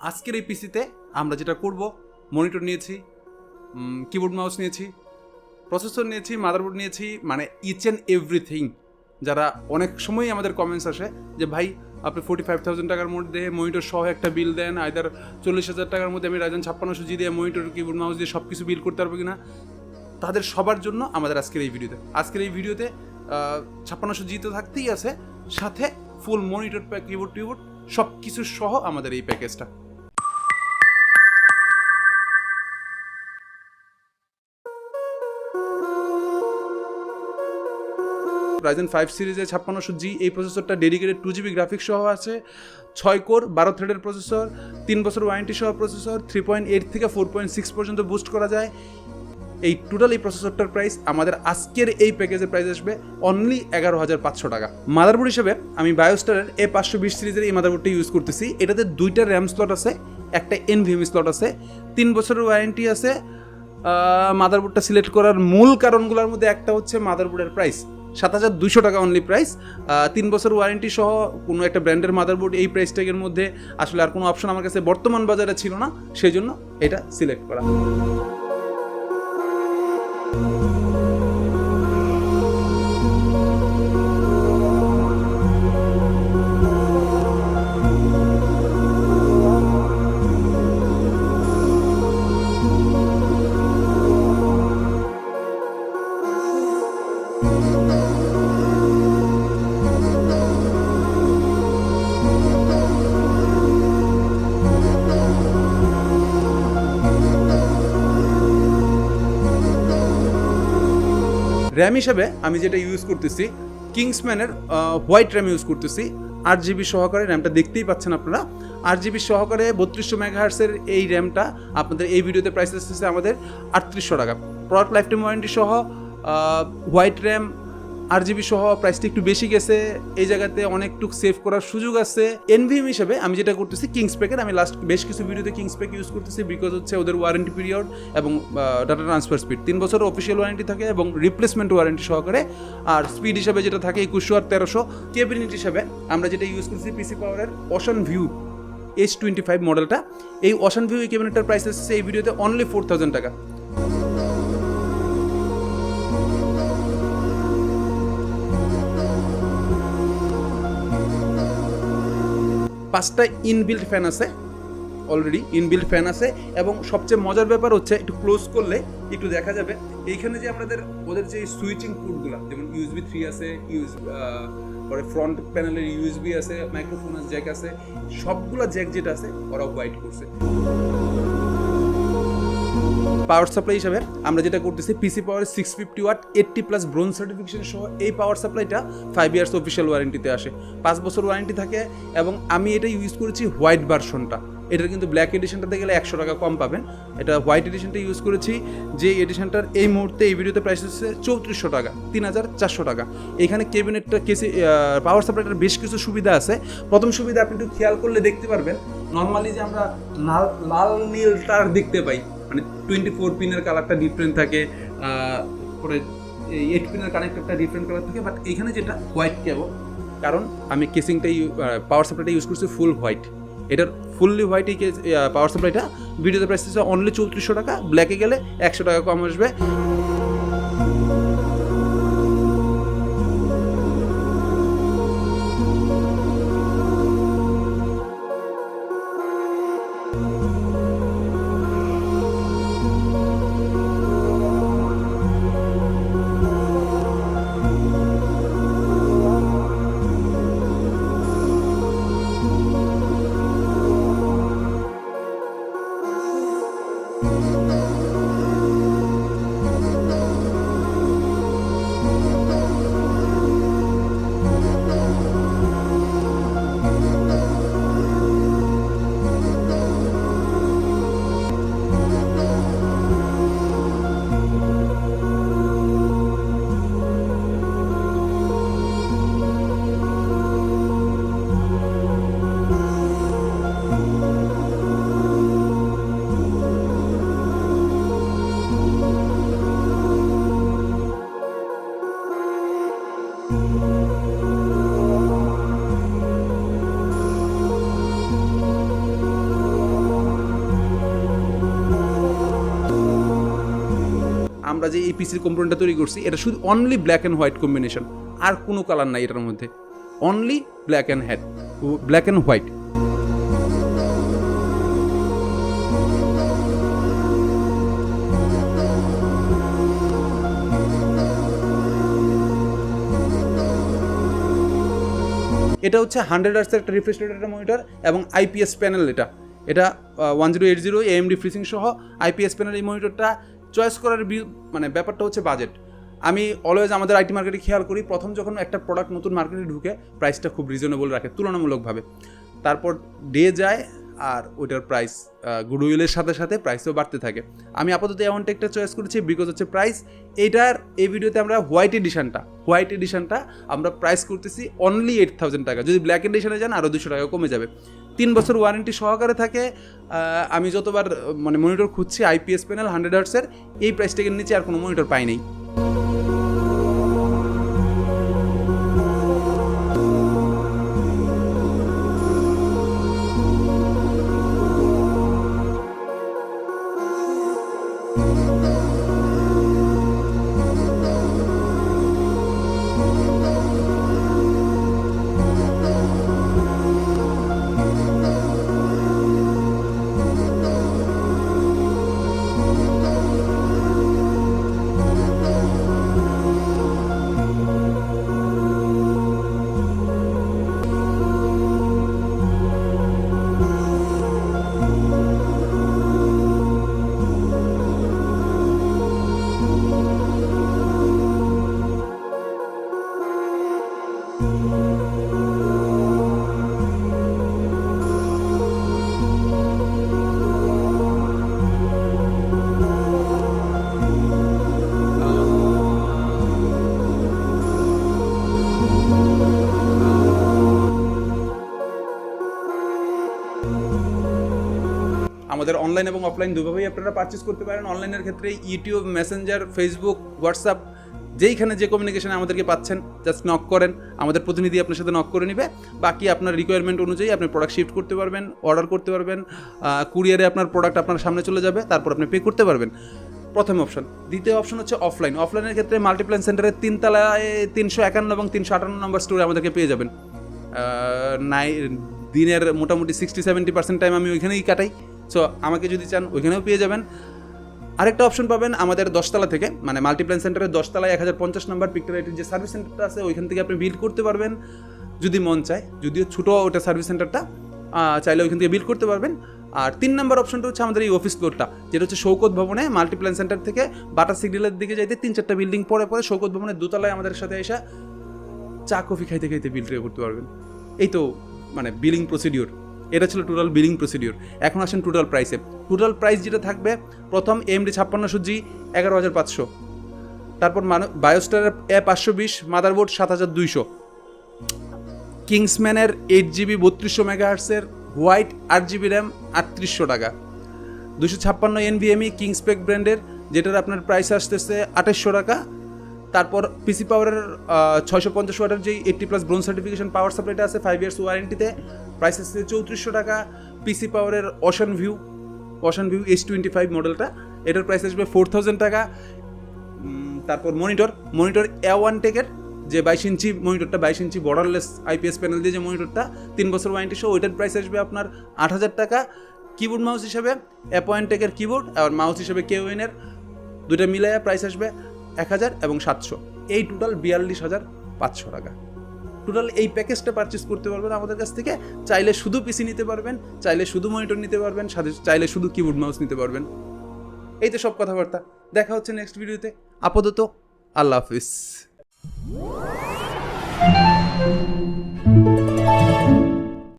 আজকের এই পিসিতে আমরা যেটা করব মনিটর নিয়েছি কিবোর্ড মাউস নিয়েছি প্রসেসর নিয়েছি মাদারবোর্ড নিয়েছি মানে ইচ অ্যান্ড এভরিথিং যারা অনেক সময়ই আমাদের কমেন্টস আসে যে, ভাই, আপনি ফোর্টি ফাইভ থাউজেন্ড টাকার মধ্যে মনিটর সহ একটা বিল দেন আইদার চল্লিশ হাজার টাকার মধ্যে আমি রাজন ছাপ্পান্নশো জি দিয়ে মনিটর কিবোর্ড মাউস দিয়ে সব কিছু বিল করতে পারব কিনা? তাদের সবার জন্য আমাদের আজকের এই ভিডিওতে আজকের এই ভিডিওতে ছাপ্পান্নশো জি তো থাকতেই আছে, সাথে ফুল মনিটর কিবোর্ড টিবোর্ড সব কিছু সহ আমাদের এই প্যাকেজটা রাইজেন ফাইভ সিরিজে ছাপ্পান্নশো জি এই প্রসেসরটা ডেডিকেটেড টু জিবি গ্রাফিক্স সহ আছে, ছয় কোর বারো থ্রেডের প্রসেসর তিন বছর ওয়ারেন্টি সহ প্রসেসর থ্রি পয়েন্ট এইট থেকে ফোর পয়েন্ট সিক্স পর্যন্ত বুস্ট করা যায়। এই টোটাল এই প্রসেসরটার প্রাইস আমাদের আজকের এই প্যাকেজের প্রাইস আসবে অনলি এগারো হাজার পাঁচশো টাকা। মাদারবোর্ড হিসেবে আমি বায়োস্টারের এ পাঁচশো বিশ সিরিজের এই মাদারবোর্ডটা ইউজ করতেছি। এটাতে দুইটা র্যাম স্লট আছে, একটা এনভিএম স্লট আছে, তিন বছরের ওয়ারেন্টি আছে। মাদারবোর্ডটা সিলেক্ট করার মূল কারণগুলোর মধ্যে একটা হচ্ছে মাদারবোর্ডের প্রাইস সাত হাজার দুশো টাকা অনলি প্রাইস তিন বছর ওয়ারেন্টি সহ কোনো একটা ব্র্যান্ডের মাদারবোর্ড এই প্রাইস ট্যাগের মধ্যে আসলে আর কোনো অপশন আমার কাছে বর্তমান বাজারে ছিল না, সেই জন্য এটা সিলেক্ট করা। র্যাম হিসাবে আমি যেটা ইউজ করতেছি কিংসম্যানের হোয়াইট র্যাম ইউজ করতেছি। আট জিবি সহকারে র্যামটা দেখতেই পাচ্ছেন আপনারা। আট জিবি সহকারে বত্রিশশো মেগাহার্সের এই র্যামটা আপনাদের এই ভিডিওতে প্রাইস আসতেছে আমাদের আটত্রিশশো টাকা। প্রোডাক্ট লাইফ টাইম ওয়ারেন্টি সহ হোয়াইট র্যাম আর জিবি সহ প্রাইসটা একটু বেশি গেছে। এই জায়গাতে অনেকটুক সেভ করার সুযোগ আছে। এনভিএম হিসেবে আমি যেটা করতেছি কিংস প্যাকের আমি লাস্ট বেশ কিছু ভিডিওতে কিংস প্যাক ইউজ করতেছি বিকজ হচ্ছে ওদের ওয়ারেন্টি পিরিয়ড এবং ডাটা ট্রান্সফার স্পিড তিন বছর অফিসিয়াল ওয়ারেন্টি থাকে এবং রিপ্লেসমেন্ট ওয়ারেন্টি সহকারে। আর স্পিড হিসাবে যেটা থাকে একুশশো আর তেরোশো। কেবিনেট হিসাবে আমরা যেটা ইউজ করছি পিসি পাওয়ারের Ocean View H twenty five মডেলটা এই অশন ভিউ এই প্রাইস এসেছে এই ভিডিওতে অনলি ফোর থাউজেন্ড টাকা। পাঁচটা ইনবিল্ড ফ্যান আছে অলরেডি ইনবিল্ড ফ্যান আছে, এবং সবচেয়ে মজার ব্যাপার হচ্ছে একটু ক্লোজ করলে একটু দেখা যাবে। এইখানে যে আমাদের, ওদের যে সুইচিং পোর্টগুলো যেমন ইউএসবি থ্রি আছে ইউএস পরে ফ্রন্ট প্যানেলের ইউএসবি আছে মাইক্রোফোনের জ্যাক আছে, সবগুলো জ্যাক যেটা আছে, ওরা হোয়াইট করছে। পাওয়ার সাপ্লাই হিসাবে আমরা যেটা করতেছি PC power six fifty watt eighty plus bronze certification সহ এই পাওয়ার সাপ্লাইটা ফাইভ ইয়ার্স অফিসিয়াল ওয়ারেন্টিতে আসে। পাঁচ বছর ওয়ারেন্টি থাকে এবং আমি এটা ইউজ করেছি হোয়াইট ভার্সনটা এটার কিন্তু ব্ল্যাক এডিশনটাতে গেলে একশো টাকা কম পাবেন। এটা হোয়াইট এডিশনটা ইউজ করেছি, যে এডিশনটার এই মুহূর্তে এই ভিডিওতে প্রাইস হচ্ছে চৌত্রিশশো টাকা, তিন হাজার চারশো টাকা। এখানে কেবিনেটটা কেসি পাওয়ার সাপ্লাইটার বেশ কিছু সুবিধা আছে। প্রথম সুবিধা আপনি একটু খেয়াল করলে দেখতে পারবেন নর্মালি যে আমরা লাল লাল নীল তার দেখতে পাই মানে টোয়েন্টি ফোর পিনের কালারটা ডিফারেন্ট থাকে পরে এইট পিনের কানেক্টরটা ডিফারেন্ট কালার থাকে বাট এখানে যেটা হোয়াইট কেবল, কারণ আমি কেসিংটা পাওয়ার সাপ্লাইটা ইউজ করছি ফুল হোয়াইট এটার ফুললি হোয়াইট এই পাওয়ার সাপ্লাইটা ভিডিওতে প্রাইস অনলি চৌত্রিশশো টাকা ব্ল্যাকে গেলে একশো টাকা কম আসবে। আমরা যে এই পিসির কম্পোনেন্টটা তৈরি করছি, এটা শুধু only black and white combination আর কোনো কালার নাই এটার মধ্যে। Only black and had black and white এটা হচ্ছে হান্ড্রেড আর্সের একটা রিফ্রেশ মনিটর এবং আইপিএস প্যানেল এটা। এটা one zero eight zero AMD FreeSync সহ আইপিএস প্যানেল এই মনিটরটা চয়েস করার মানে ব্যাপারটা হচ্ছে বাজেট আমি অলওয়েজ আমাদের আইটি মার্কেটে খেয়াল করি, প্রথম যখন একটা প্রোডাক্ট নতুন মার্কেটে ঢুকে প্রাইসটা খুব রিজনেবল রাখে, তুলনামূলকভাবে। তারপর ডে যায় আর ওইটার প্রাইস গুডউইলের সাথে সাথে প্রাইসও বাড়তে থাকে। আমি আপাতত এমন টেকটা চয়েস করেছি বিকজ হচ্ছে প্রাইস এইটার, এই ভিডিওতে আমরা হোয়াইট এডিশনটা হোয়াইট এডিশনটা আমরা প্রাইস করতেছি অনলি এইট থাউজেন্ড টাকা। যদি ব্ল্যাক এডিশনে যান আরও দুশো টাকা কমে যাবে। তিন বছর ওয়ারেন্টি সহকারে থাকে আমি যতবার মানে মনিটর খুঁজছি আইপিএস প্যানেল হান্ড্রেড হার্টসের এই প্রাইস ট্যাগের নিচে আর কোনো মনিটর পাই নাই। আমাদের অনলাইন এবং অফলাইন দুভাবেই আপনারা পারচেস করতে পারেন। অনলাইনের ক্ষেত্রে ইউটিউব মেসেঞ্জার ফেসবুক হোয়াটসঅ্যাপ যেইখানে যে কমিউনিকেশনে আমাদেরকে পাচ্ছেন জাস্ট নক করেন। আমাদের প্রতিনিধি আপনার সাথে নক করে নেবে। বাকি আপনার রিকোয়ারমেন্ট অনুযায়ী আপনি প্রোডাক্ট শিফট করতে পারবেন অর্ডার করতে পারবেন কুরিয়ারে আপনার প্রোডাক্ট আপনার সামনে চলে যাবে, তারপর আপনি পে করতে পারবেন। প্রথম অপশন দ্বিতীয় অপশন হচ্ছে অফলাইন অফলাইনের ক্ষেত্রে মাল্টিপ্ল্যান সেন্টারের তিনতলায় তিনশো একান্ন এবং তিনশো আটান্ন নম্বর স্টোরে আমাদেরকে পেয়ে যাবেন। নাই, দিনের মোটামুটি সিক্সটি সেভেন্টি পার্সেন্ট টাইম আমি ওইখানেই কাটাই। সো আমাকে যদি চান, ওইখানেও পেয়ে যাবেন। আরেকটা অপশন পাবেন আমাদের দশতলা থেকে মানে মাল্টিপ্ল্যান সেন্টারের দশতলায় এক হাজার পঞ্চাশ নম্বর পিকটারাইটের যে সার্ভিস সেন্টারটা আছে, ওইখান থেকে আপনি বিল করতে পারবেন। যদি মন চায়, যদিও ছোটো ওটা সার্ভিস সেন্টারটা চাইলে ওইখান থেকে বিল করতে পারবেন। আর তিন নম্বর অপশনটা হচ্ছে আমাদের এই অফিস ফ্লোরটা যেটা হচ্ছে শৌকত ভবনে মাল্টিপ্ল্যান সেন্টার থেকে বাটা সিগন্যালের দিকে যাইতে তিন চারটা বিল্ডিং পরে পরে শৌকত ভবনের দোতলায় আমাদের সাথে এসে চা কফি খাইতে খাইতে বিল করতে পারবেন। এই তো মানে বিলিং প্রসিডিওর এটা ছিল টোটাল বিলিং প্রসিডিওর এখন আসেন টোটাল প্রাইসে টোটাল প্রাইস যেটা থাকবে, প্রথম এমডি ছাপ্পান্ন জি এগারো হাজার পাঁচশো। তারপর মান বায়োস্টার এ পাঁচশো বিশ মাদারবোর্ড সাত হাজার দুইশো। কিংসম্যানের এইট জিবি বত্রিশশো মেগাহার্সের হোয়াইট আট জিবি র্যাম আটত্রিশশো টাকা। দুশো ছাপ্পান্ন এনভিএমই কিংসপেক ব্র্যান্ডের যেটার আপনার প্রাইস আসতেছে আঠাশশো টাকা। তারপর পিসি পাওয়ারের ছয়শো পঞ্চাশ ওয়াটের যেই eighty plus bronze certification power সাপ্লাইটা আছে ফাইভ ইয়ার্স ওয়ারেন্টিতে প্রাইস আসছে চৌত্রিশশো টাকা পিসি পাওয়ারের ocean view ocean view H twenty five মডেলটা এটার প্রাইস আসবে ফোর থাউজেন্ড টাকা। তারপর মনিটর মনিটর এ ওয়ান টেকের যে বাইশ ইঞ্চি মনিটরটা বাইশ ইঞ্চি বর্ডারলেস আইপিএস প্যানেল দিয়ে যে মনিটরটা তিন বছর ওয়ারেন্টি সহ, ওইটার প্রাইস আসবে আপনার আট হাজার টাকা। কিবোর্ড মাউস হিসেবে অ্যাপয়েন্ট টেকের কিবোর্ড আর মাউস হিসেবে কেওয়েনের দুইটা মিলাইয়া প্রাইস আসবে। এক হাজার এবং সাতশো। এই টোটাল বিয়াল্লিশ হাজার পাঁচশো টাকা। টোটাল এই প্যাকেজটা পারচেস করতে পারবেন আমাদের কাছ থেকে। চাইলে শুধু পিসি নিতে পারবেন, চাইলে শুধু মনিটর নিতে পারবেন, সাথে চাইলে শুধু কিবোর্ড মাউস নিতে পারবেন। এই তো সব কথাবার্তা। দেখা হচ্ছে নেক্সট ভিডিওতে আপাতত আল্লাহ হাফিজ।